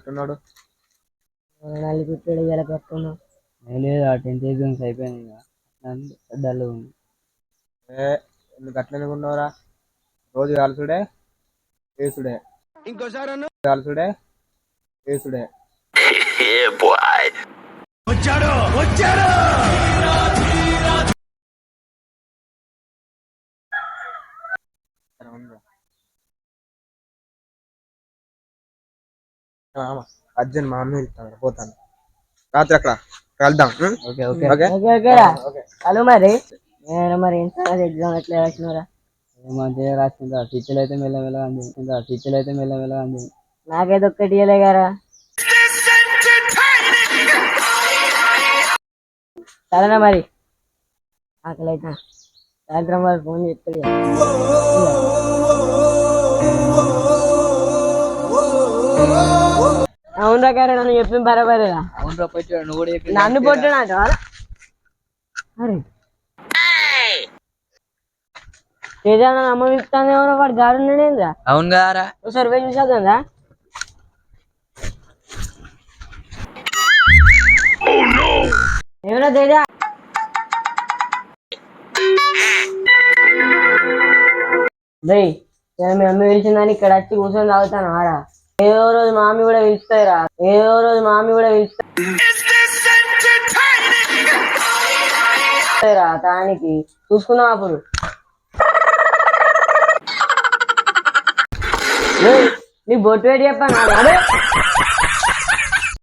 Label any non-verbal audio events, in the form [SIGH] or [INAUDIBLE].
గట్టున్నాడు నల్లి కుట్టాడు ఇలా పెట్టుకున్నావు లేదు ఆ టెన్త్ ఎగ్జామ్స్ అయిపోయినాయి ఇక. డల్ ఉంది. ఏ ఎందుకు అట్లనే ఉన్నావురా రోజు కాల్చుడే వేసుడే ఇంకోసారి కాల్చుడే వేసుడే [LAUGHS] అర్జున్ మా అమ్మ వెళ్తాను పోతాను. రాత్రి అక్కడ. వెళ్దాం. ఉం? Okay okay. ఓకే? ఓకే ఓకేరా ఓకే. హలో మరి. నేను మరి ఎగ్జామ్ ఎట్లా రాసినవరా? మంచిగా రాసిందా స్విచ్లు అయితే మెల్లమెల్లగా అంది స్విచ్లు అయితే మెల్లమెల్లగా అంది నాకైతే ఒక్కటి ఇయ్యలే గారా. సరేనా మరి? ఆకలి అయితే సాయంత్రం వాళ్ళు ఫోన్ చేస్తాడు ఇక. అవును రకారా నన్ను చెప్పింది బరాబరేరా అవును పోయి నువ్వు కూడా చెప్పి నన్ను పొట్టున్నాడు అరే. ఏదైనా అమ్మ విప్తాను ఎవరో వాడు గాడున్నాడేంద్రా అవును కదరా ఒకసారి పోయి చూసేద్దా ఏమన్నా తేజా మీ అమ్మ పిలిచిందని ఇక్కడ వచ్చి కూర్చొని తాగుతాను ఆడ. ఏదో రోజు మామి కూడా పిలుస్తాయిరా. ఏదో రోజు మామి కూడా పిలుస్తాయిరా దానికి చూసుకున్నాం అప్పుడు. నీ బొట్టు పెట్టి చెప్పాను?